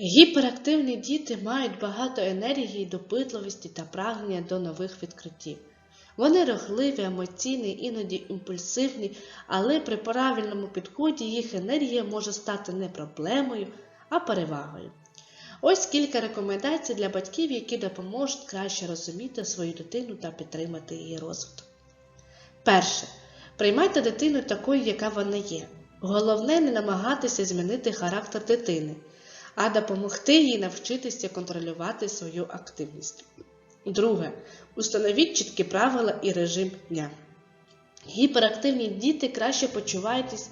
Гіперактивні діти мають багато енергії, допитливості та прагнення до нових відкриттів. Вони рухливі, емоційні, іноді імпульсивні, але при правильному підході їх енергія може стати не проблемою, а перевагою. Ось кілька рекомендацій для батьків, які допоможуть краще розуміти свою дитину та підтримати її розвиток. Перше. Приймайте дитину такою, яка вона є. Головне не намагатися змінити характер дитини, а допомогти їй навчитися контролювати свою активність. Друге. Установіть чіткі правила і режим дня. Гіперактивні діти краще почуваються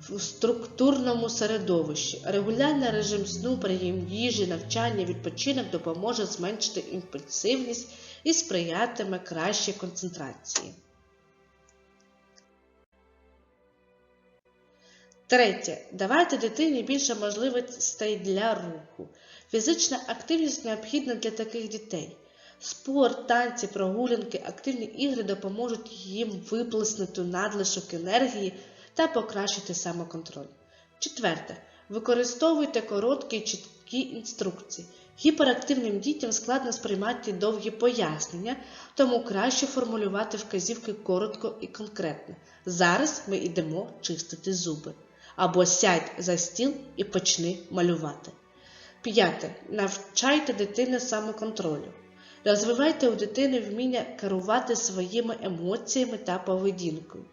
в структурному середовищі. Регулярний режим сну, прийом їжі, навчання, відпочинок допоможе зменшити імпульсивність і сприятиме кращій концентрації. Третє. Давайте дитині більше можливостей для руху. Фізична активність необхідна для таких дітей. Спорт, танці, прогулянки, активні ігри допоможуть їм виплеснути надлишок енергії та покращити самоконтроль. Четверте. Використовуйте короткі і чіткі інструкції. Гіперактивним дітям складно сприймати довгі пояснення, тому краще формулювати вказівки коротко і конкретно. Зараз ми йдемо чистити зуби. Або сядь за стіл і почни малювати. П'яте. Навчайте дитину самоконтролю. Розвивайте у дитини вміння керувати своїми емоціями та поведінкою.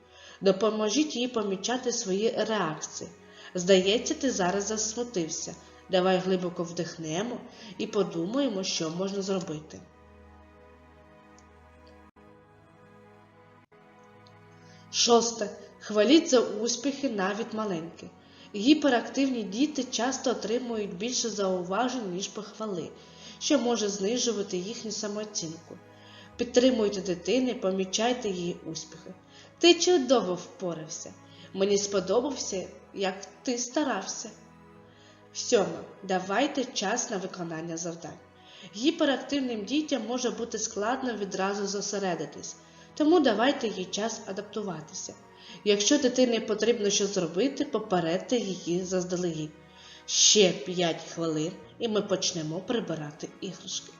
Допоможіть їй помічати свої реакції. Здається, ти зараз засмутився. Давай глибоко вдихнемо і подумаємо, що можна зробити. Шосте. Хваліть за успіхи навіть маленькі. Гіперактивні діти часто отримують більше зауважень, ніж похвали, що може знижувати їхню самооцінку. Підтримуйте дитини, помічайте її успіхи. Ти чудово впорався. Мені сподобався, як ти старався. Сьоме. Давайте час на виконання завдань. Гіперактивним дітям може бути складно відразу зосередитись, тому давайте їй час адаптуватися. Якщо дитині потрібно щось зробити, попередьте її заздалегідь. Ще 5 хвилин і ми почнемо прибирати іграшки.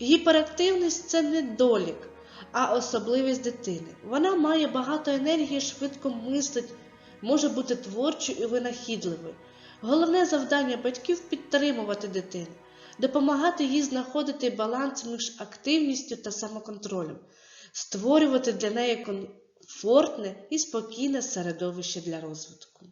Гіперактивність це не долік, а особливість дитини. Вона має багато енергії, швидко мислить, може бути творчою і винахідливою. Головне завдання батьків підтримувати дитину, допомагати їй знаходити баланс між активністю та самоконтролем, створювати для неї комфортне і спокійне середовище для розвитку.